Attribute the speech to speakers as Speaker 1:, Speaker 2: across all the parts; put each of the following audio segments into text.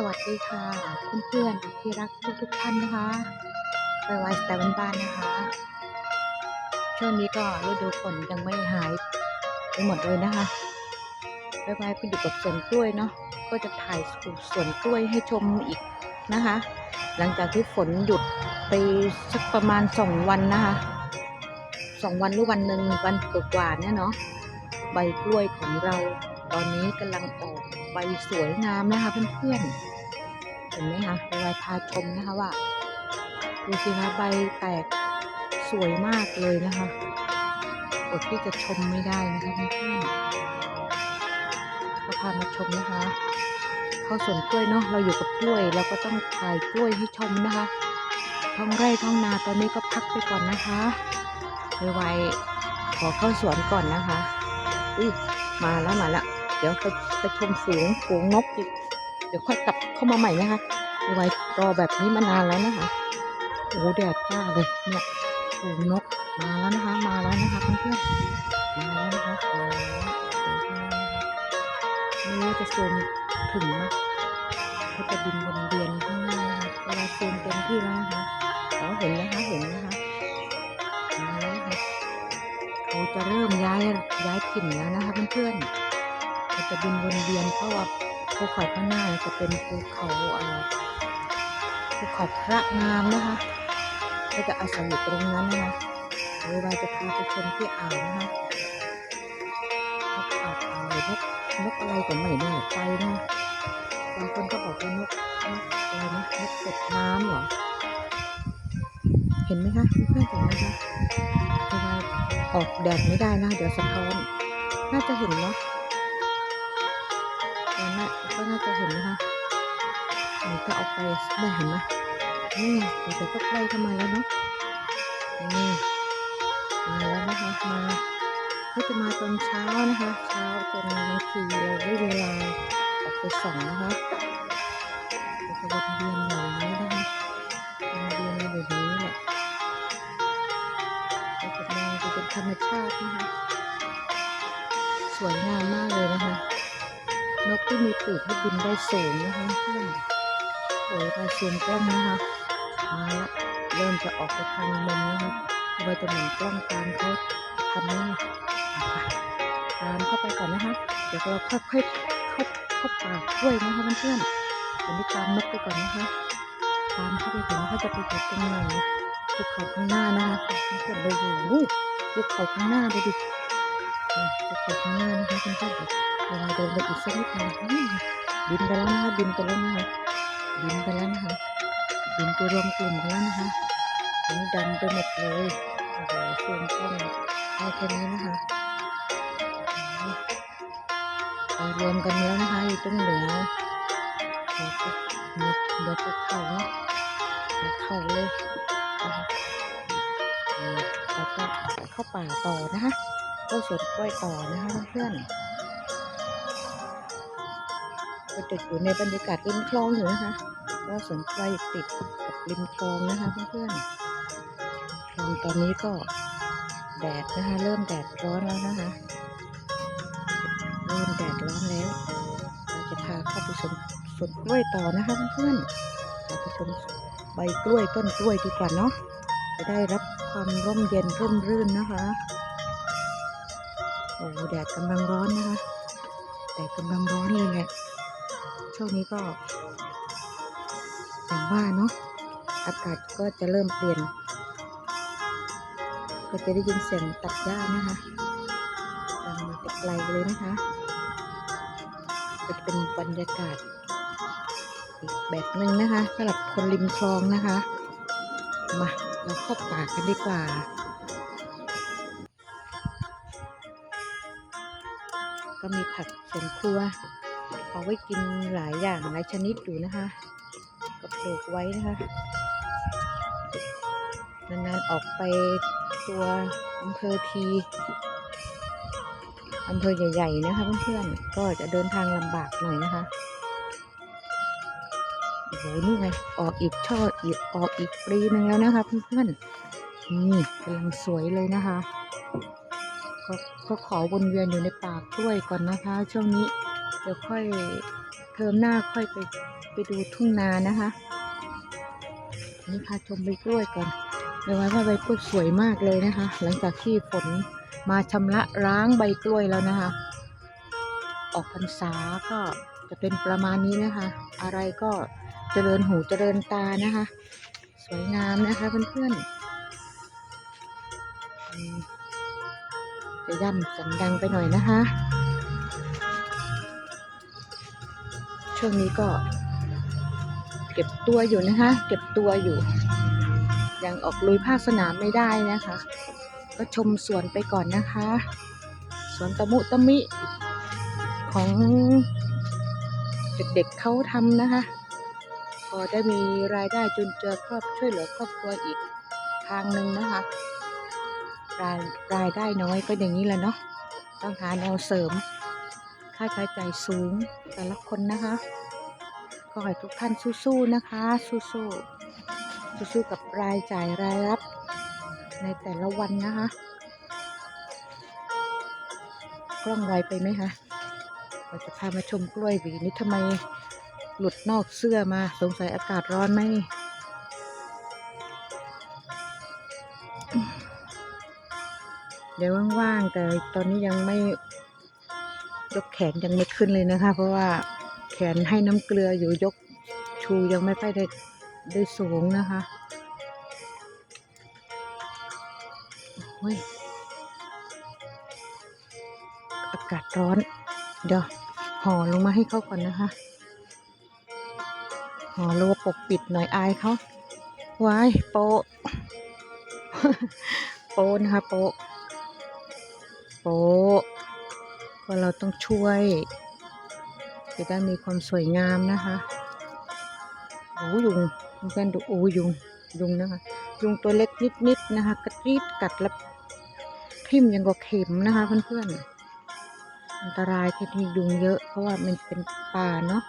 Speaker 1: สวัสดีค่ะเพื่อนๆที่รักทุกทุกท่านนะคะไปไว้แต่บ้านๆนะคะ ช่วงนี้ก็ฤดูฝนยังไม่หายไปหมดเลยนะคะไปไว้ไปอยู่กับสวนกล้วยเนาะก็จะถ่ายสวนกล้วยให้ชมอีกนะคะ หลังจากที่ฝนหยุดไปสักประมาณสองวันนะคะสองวันหรือวันหนึ่งวันกว่าๆเนี่ยเนาะใบกล้วยของเราตอนนี้กำลังออก บสวยงามนะคะเพื่อนๆเห็นไหมคะไปไว้พาชมนะคะว่าดูสิคะใบแตกสวยมากเลยนะคะอดที่จะชมไม่ได้นะคะเพื่อนๆก็พามาชมนะคะเข้าสวนกล้วยเนาะเราอยู่กับกล้วยเราก็ต้องถ่ายกล้วยให้ชมนะคะท้องไร่ท้องนาตอนนี้ก็พักไปก่อนนะคะไวๆขอเข้าสวนก่อนนะคะอุ้ยมาแล้วมาแล้ว เดี๋ยวไปไปชมฝูงฝูงนกอีก เดี๋ยวค่อยกลับเข้ามาใหม่นะคะไวๆรอแบบนี้มานานแล้วนะคะโอ้แดดจ้าเลยเนี่ยฝูงนกมาแล้วนะคะ มาแล้วนะคะเพื่อนๆมาแล้วนะคะมาแล้วไม่รู้จะซูมถึงไหมเขาจะบินวนเวียนข้างหน้าเวลาซูมเต็มที่แล้วนะคะเราเห็นนะคะเห็นนะคะมาแล้วค่ะเขาจะเริ่มย้ายย้ายถิ่นแล้วนะคะเพื่อนๆ เขาจะบินวนเวียนเพราะว่าภูเขาข้างหน้าจะเป็นภูเขาเอ่อภูเขาพระงามนะคะก็จะอาศัยอยู่ตรงนั้นนะคะเวลาจะพาไปชมที่อ่าวนะคะนกอ่าวอ่าวนกนกอะไรก็ไม่แน่ใจนะบางคนก็บอกว่านกนกอะไรนะนกเป็ดน้ำเหรอเห็นไหมคะเพื่อนๆเห็นไหมคะเวลาออกแดดไม่ได้นะเดี๋ยวสะท้อนน่าจะเห็นเนาะ ตอนนั้ก็น่าจะเห็นนะคะนี่ก็เอาไปได้เห็นไหมนี่เดี๋ยวก็ใกล้เข้ามาแล้วเนาะนี่มาแล้วนะคะมาเขาจะมาตอนเช้านะคะ เช้าจนบางทีเราได้เวลาออกไปส่องนะคะจะวนเวียนอย่างนี้นะคะวนเวียนแบบนี้แหละจะมองจะเป็นธรรมชาตินะคะ สวยงามมากเลยนะคะ นกที่มีปีกที่บินได้สูงนะคะเพื่อนโอ้ยไปซูมกล้องนะคะมาละเริ่มจะออกไปทางมุมนะคะไว้จะเหมือนกล้องตามเขาทำนี่ตามเข้าไปก่อนนะคะ เดี๋ยวเราค่อยๆเข้าเข้าป่ากล้วยนะคะเพื่อนๆวันนี้ตามนกไปก่อนนะคะ ตามเข้าไปถึงเขาจะไปอยู่ตรงไหนภูเขาข้างหน้านะคะเพื่อนๆดูดูภูเขาข้างหน้าดูดิภูเขาข้างหน้านะคะเพื่อนๆ เวลาเดินไปอีกสักนิดนึงบินไปแล้วนะคะบินไปแล้วนะคะบินไปแล้วนะคะบินไปรวมกลุ่มกันแล้วนะคะอันนี้ดำไปหมดเลยโอ้โหเสียงกล้องเอาแค่นี้นะคะไปรวมกันแล้วนะคะอยู่ตรงเหนือเดี๋ยวเดี๋ยวภูเขาเนาะเดี๋ยวเขาเลยแล้วก็เข้าป่าต่อนะคะเข้าสวนกล้วยต่อนะคะเพื่อน ๆก็จะอยู่ในบรรยากาศริมคลองอยู่นะคะเพราะว่าสวนกล้วยติดกับริมคลองนะคะเพื่อนๆคลองตอนนี้ก็แดดนะคะ เริ่มแดดร้อนแล้วนะคะ เริ่มแดดร้อนแล้ว เราจะพาเข้าไปชมสวนกล้วยต่อนะคะเพื่อนๆเราไปชมใบกล้วยต้นกล้วยดีกว่าเนาะจะได้รับความร่มเย็นร่มรื่นนะคะโอ้แดดกำลังร้อนนะคะแดดกำลังร้อนเลยแหละ ช่วงนี้ก็อย่างว่าเนาะอากาศก็จะเริ่มเปลี่ยน ก็จะได้ยินเสียงตัดหญ้านะคะดังมาแต่ไกลเลยนะคะจะเป็นบรรยากาศอีกแบบหนึ่งนะคะสำหรับคนริมคลองนะคะ มาเราเข้าป่ากันดีกว่าก็มีผักสวนครัว เอาไว้กินหลายอย่างหลายชนิดอยู่นะคะก็ปลูกไว้นะคะนานๆออกไปตัวอำเภอทีอำเภอใหญ่ๆนะคะเพื่อนๆก็จะเดินทางลำบากหน่อยนะคะโอ้โหนี่ไงออกอีกช่ออีกออกอีกปลีหนึ่งแล้วนะคะเพื่อนๆนี่กำลังสวยเลยนะคะ ก็ก็ขอวนเวียนอยู่ในป่ากล้วยก่อนนะคะ ช่วงนี้ ดี๋ยวค่อยเทอมหน้าค่อยไปไปดูทุ่งนานะคะนี่พาชมใบกล้วยก่อนเดี๋ยวไว้ว่าใบกล้วยสวยมากเลยนะคะ หลังจากที่ฝนมาชำระล้างใบกล้วยแล้วนะคะ ออกพรรษาก็จะเป็นประมาณนี้นะคะ อะไรก็เจริญหูเจริญตานะคะ สวยงามนะคะเพื่อนๆจะย่ำสันดังไปหน่อยนะคะ ช่วงนี้ก็ เก็บตัวอยู่นะคะ เก็บตัวอยู่ ยังออกลุยภาคสนามไม่ได้นะคะ ก็ชมสวนไปก่อนนะคะ สวนตะมุตะมิของเด็กๆเขาทำนะคะพอได้มีรายได้จนเจอครอบช่วยเหลือครอบครัวอีกทางหนึ่งนะคะรายรายได้น้อยก็อย่างนี้แหละเนาะต้องหาแนวเสริม ค่าใช้จ่ายสูงแต่ละคนนะคะ ก็ให้ทุกท่านสู้ๆนะคะ สู้ๆสู้ๆกับรายจ่ายรายรับในแต่ละวันนะคะกล้องไวไปไหมคะเราจะพามาชมกล้วยหวีนี้ทำไมหลุดนอกเสื้อมาสงสัยอากาศร้อนไหมนี่เดี๋ยวว่างๆแต่ตอนนี้ยังไม่ ยกแขนยังไม่ขึ้นเลยนะคะ เพราะว่าแขนให้น้ำเกลืออยู่ยกชูยังไม่ค่อยได้ได้สูงนะคะโอ้ยอากาศร้อน เดี๋ยวห่อลงมาให้เขาก่อนนะคะห่อรัวปกปิดหน่อยอายเขาวายโปโปนะคะโปโปะก็เราต้องช่วยจะได้มีความสวยงามนะคะโอ้ยุงเพื่อนดูโอ้ยุงยุงนะคะยุงตัวเล็กนิดๆนะคะกระตีดกัดแล้วทิ่มยังกว่าเข็มนะคะเพื่อนๆอันตรายที่มียุงเยอะ เพราะว่ามันเป็นป่าเนาะ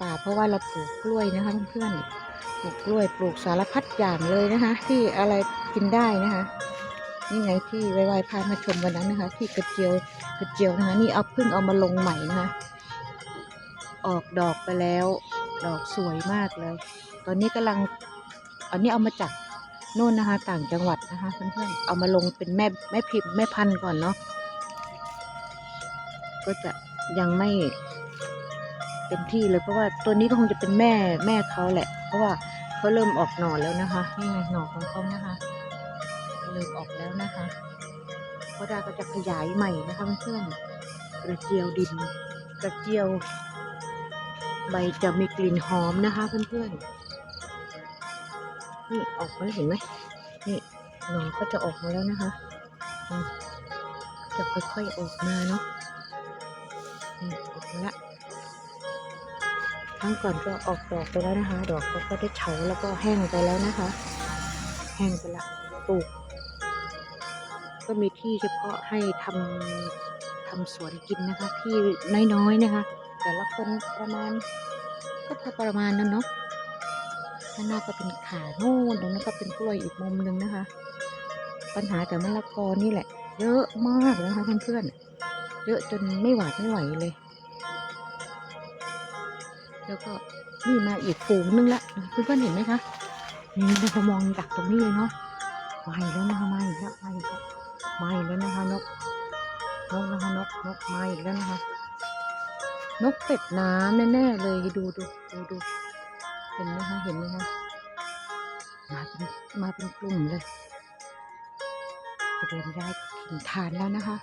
Speaker 1: ป่าเพราะว่าเราปลูกกล้วยนะคะเพื่อนๆปลูกกล้วยปลูกสารพัดอย่างเลยนะคะ ที่อะไรกินได้นะคะ นี่ไงที่ไวๆพามาชมวันนั้นนะคะ ที่กระเจียวกระเจียวนะคะนี่เอาเพิ่งเอามาลงใหม่นะคะออกดอกไปแล้ว ดอกสวยมากเลยตอนนี้กำลังอันนี้เอามาจากโน่นนะคะ ต่างจังหวัดนะคะเพื่อนๆเอามาลงเป็นแม่แม่พิมพ์แม่พันธุ์ก่อนเนาะก็จะยังไม่เต็มที่เลยเพราะว่าตัวนี้ก็คงจะเป็นแม่แม่เขาแหละ เพราะว่าเขาเริ่มออกหน่อแล้วนะคะนี่ไงหน่อของเขานะคะ ริ่มออกแล้วนะคะก็ดาก็จะขยายใหม่นะคะเพื่อนกระเจียวดิน กระเจียว ใบจะมีกลิ่นหอมนะคะเพื่อนๆนี่ออกมาเห็นไหมนี่หน่อก็จะออกมาแล้วนะคะจะค่อยๆออกมาเนาะนี่ออกมาละครั้งก่อนก็ออกดอกไปแล้วนะคะ ดอกก็ได้เฉาแล้วก็แห้งไปแล้วนะคะ แห้งไปละปลูก ก็มีที่เฉพาะให้ทำทำสวนกินนะคะ ที่น้อยๆนะคะ แต่ละคนประมาณ ก็พอประมาณนั้นเนาะข้างหน้าก็เป็นขาโน่นตรงนั้นก็เป็นกล้วยอีกมุมหนึ่งนะคะ ปัญหาแต่มะละกอนี่แหละ เยอะมากนะคะเพื่อนๆเยอะจนไม่หวาดไม่ไหวเลย แล้วก็นี่มาอีกฝูงนึงละเพื่อนๆเห็นไหมคะนี่เรามองจากตรงนี้เลยเนาะมาอีกแล้วนะคะมาอีกแล้วมาอีกแล้ว มาอีกแล้วนะคะนกนกนะคะนกนกมาอีกแล้วนะคะ นกเป็ดน้ำแน่ๆเลยดูดูดูดูเห็นไหมคะเห็นไหมคะมาเป็นมาเป็นกลุ่มเลยเรียมย้ายถิ่นฐานแล้วนะคะ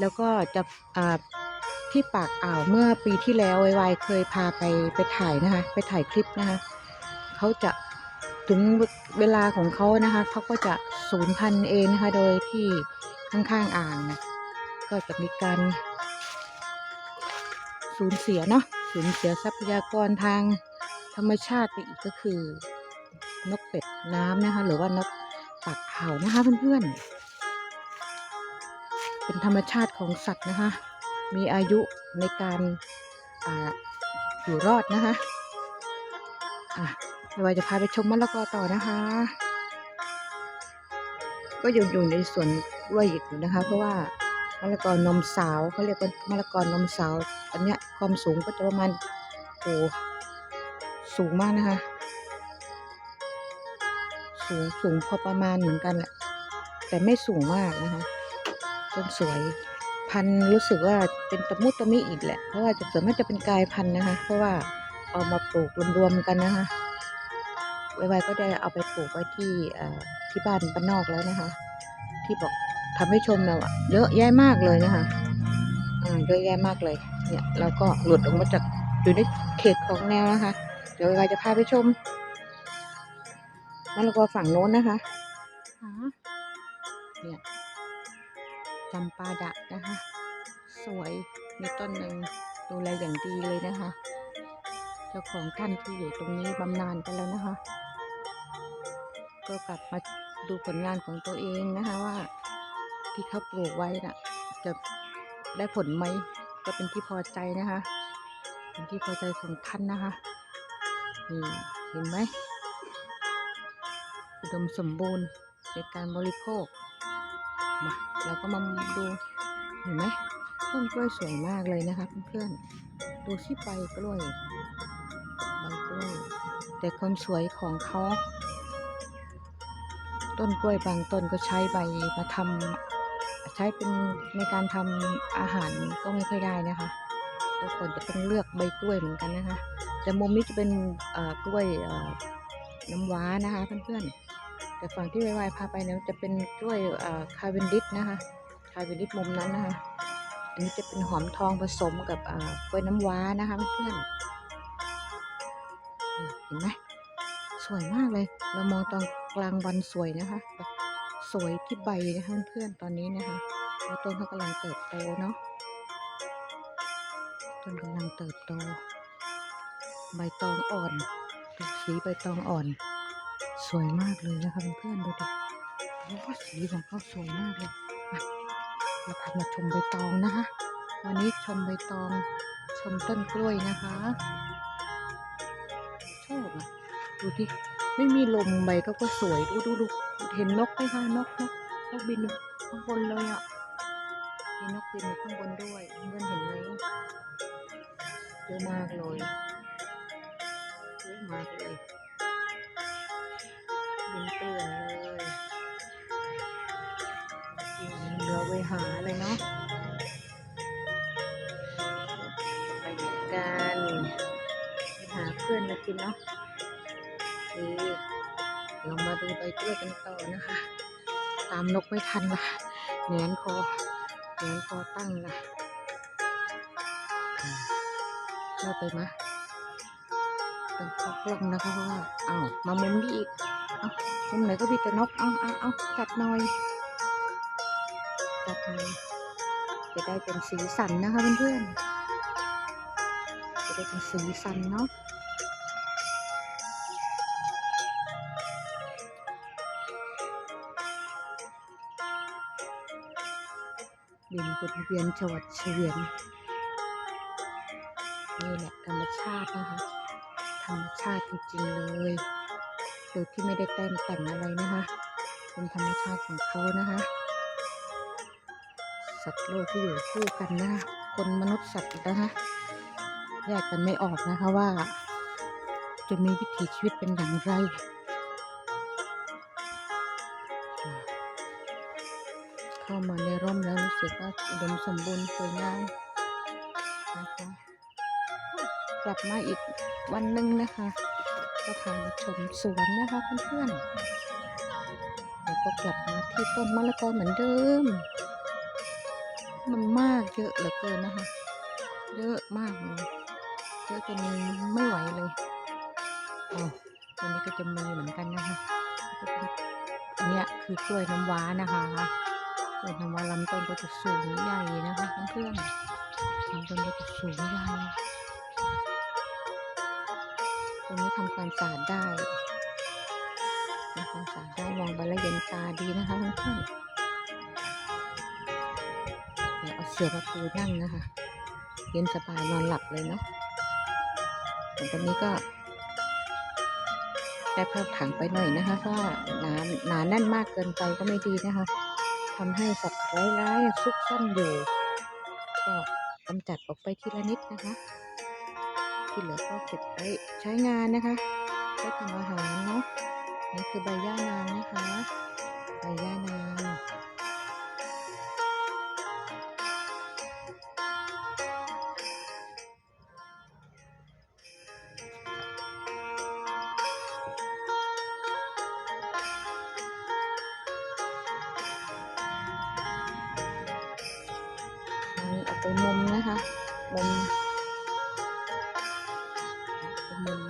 Speaker 1: แล้วก็จะอ่าที่ปากอ่าวเมื่อปีที่แล้วไวๆเคยพาไปไปถ่ายนะคะ ไปถ่ายคลิปนะคะเขาจะ ถึงเวลาของเขานะคะเขาก็จะสูญพันธุ์เองนะคะ โดยที่ข้างๆอ่างนะก็จะมีการสูญเสียเนาะสูญเสียทรัพยากรทางธรรมชาติไปอีกก็คือนกเป็ดน้ำนะคะ หรือว่านกปากเห่านะคะเพื่อนๆ เป็นธรรมชาติของสัตว์นะคะ มีอายุในการอาอยู่รอดนะคะอะ เดี๋ยวเราจะพาไปชมมะละกอต่อนะคะ ก็ยังอยู่ในสวนกล้วยอีกอยู่นะคะ เพราะว่ามะละกอนมสาวเขาเรียกว่ามะละกอนมสาว อันเนี้ยความสูงก็จะประมาณโหสูงมากนะคะ สูงสูงพอประมาณเหมือนกันแหละแต่ไม่สูงมากนะคะต้นสวยพันธุ์รู้สึกว่าเป็นตะมุตะมิอีกแหละ เพราะว่าจะส่วนมากจะเป็นกายพันธุ์นะคะ เพราะว่าเอามาปลูกรวมๆกันนะคะ ไวๆก็ได้เอาไปปลูกไว้ที่เอ่อที่บ้านบ้านนอกแล้วนะคะ ที่บอกทำให้ชมเราอะเยอะแยะมากเลยนะคะอ่าเยอะแยะมากเลย เนี่ยเราก็หลุดออกมาจากอยู่ในเขตของแนวนะคะ เดี๋ยวไวๆจะพาไปชมแล้วเราก็ฝั่งโน้นนะคะหาเนี่ยจำปาดะนะคะ สวยมีต้นหนึ่งดูแลอย่างดีเลยนะคะ เจ้าของท่านที่อยู่ตรงนี้บำนาญไปแล้วนะคะ ก็กลับมาดูผลงานของตัวเองนะคะว่า ที่เขาปลูกไว้น่ะ จะได้ผลไหมก็เป็นที่พอใจนะคะ เป็นที่พอใจของท่านนะคะนี่เห็นไหมอุดมสมบูรณ์ในการบริโภคมาเราก็มาดูเห็นไหมต้นกล้วยสวยมากเลยนะคะเพื่อนๆดูที่ใบกล้วยใบกล้วยแต่ความสวยของเขา ต้นกล้วยบางต้นก็ใช้ใบมาทำใช้เป็นในการทำอาหารก็ไม่ค่อยได้นะคะก็ควรจะต้องเลือกใบกล้วยเหมือนกันนะคะ แต่มุมนี้จะเป็นเอ่อกล้วยน้ำว้านะคะเพื่อนๆแต่ฝั่งที่ไวๆพาไปเนี่ยจะเป็นกล้วยคาเวนดิสนะคะคาเวนดิสมุมนั้นนะคะอันนี้จะเป็นหอมทองผสมกับอ่ากล้วยน้ำว้านะคะเพื่อนๆเห็นไหมสวยมากเลย เรามองตอน กลางวันสวยนะคะ สวยที่ใบนะคะเพื่อนๆตอนนี้นะคะแล้วต้นเขากำลังเติบโตเนาะต้นกำลังเติบโต ใบตองอ่อนสีใบตองอ่อน สวยมากเลยนะคะเพื่อนดูดิโอ้สีของเขาสวยมากเลยมาเราพามาชมใบตองนะคะวันนี้ชมใบตองชมต้นกล้วยนะคะชอบอะดูที่ ไม่มีลมใบก็ก็สวยดูดูดูเห็นนกไหมคะนกนกนกบินข้างบนเลยอะมีนกบินอยู่ข้างบนด้วยเพื่อนเห็นไหมเยอะมากเลยเยอะมากเลยบินเกลื่อนเลยเรือไปหาเลยเนาะไปกันไปหาเพื่อนมากินเนาะ นี่เรามาดูใบกล้วยกันต่อนะคะ ตามนกไม่ทันละแหงนคอแหงนคอตั้งละเราไปมาต้องขอกลงนะคะเพราะว่าอ้าวมามุมนี้อีกเอ้ามุมไหนก็มีแต่นกเอาเอาเอาจัดหน่อยจัดหน่อยจะได้เป็นสีสันนะคะเพื่อนๆจะได้เป็นสีสันเนาะ บินวนเวียนชวัดเฉวียนนี่แหละธรรมชาตินะคะ ธรรมชาติจริงๆเลยโดยที่ไม่ได้แต่งแต่งอะไรนะคะ เป็นธรรมชาติของเขานะคะ สัตว์โลกที่อยู่คู่กันนะคะ คนมนุษย์สัตว์นะคะแยกกันไม่ออกนะคะว่า จะมีวิถีชีวิตเป็นอย่างไร มาในร่มแล้วรู้สึกว่าอุดมสมบูรณ์สวยงามนะคะกลับมาอีกวันหนึ่งนะคะก็พามาชมสวนนะคะเพื่อนๆแล้วก็กลับมาที่ต้นมะละกอเหมือนเดิม มันมากเยอะเหลือเกินนะคะ เยอะมากเลยเยอะจนไม่ไหวเลยอ๋อตัวนี้ก็จะมีเหมือนกันนะคะเนอันเนี้ยคือกล้วยน้ำว้านะคะ เกิดนำว่าลำต้นก็จะสูงใหญ่นะคะเพื่อนๆลำต้นก็จะสูงใหญ่ตรงนี้ทำความสะอาดได้ทำความสะอาดได้มองไปแล้วเย็นตาดีนะคะเพื่อนๆเดี๋ยวเอาเสือมาปูนั่งนะคะ เย็นสบายนอนหลับเลยเนาะต่ตอนนี้ก็ได้เพิ่มถังไปหน่อยนะคะเพราะหนาหนาแน่นมากเกินไปก็ไม่ดีนะคะ ทำให้สัตว์ร้ายๆซุกซ่อนอยู่ก็กำจัดออกไปทีละนิดนะคะ ที่เหลือก็เก็บไว้ใช้งานนะคะใช้ทำอาหารเนาะนี่คือใบย่านางนะคะ ใบย่านาง เอาไปมุม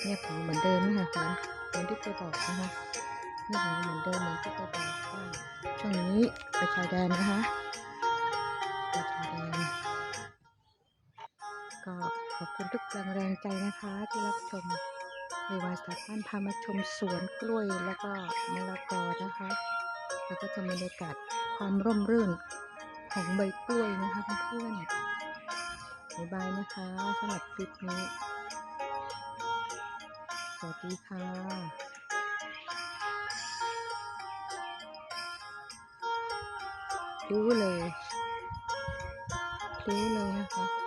Speaker 1: เงียบเหงาเหมือนเดิมนะคะเหมือนที่เคยบอกนะคะเงียบเหงาเหมือนเดิมเหมือนที่เคยบอกว่าช่วงนี้ไปชายแดนนะคะไปชายแดนก็ขอบคุณทุกแรงแรงใจนะคะที่รับชมเรวายสายพันพามาชมสวนกล้วยแล้วก็มะละกอนะคะ แล้วก็จะบรรยากาศความร่มรื่นของใบกล้วยนะคะเพื่อนๆ บ๊ายบายนะคะสำหรับคลิปนี้ สวัสดีค่ะรู้เลยรู้เลยนะคะ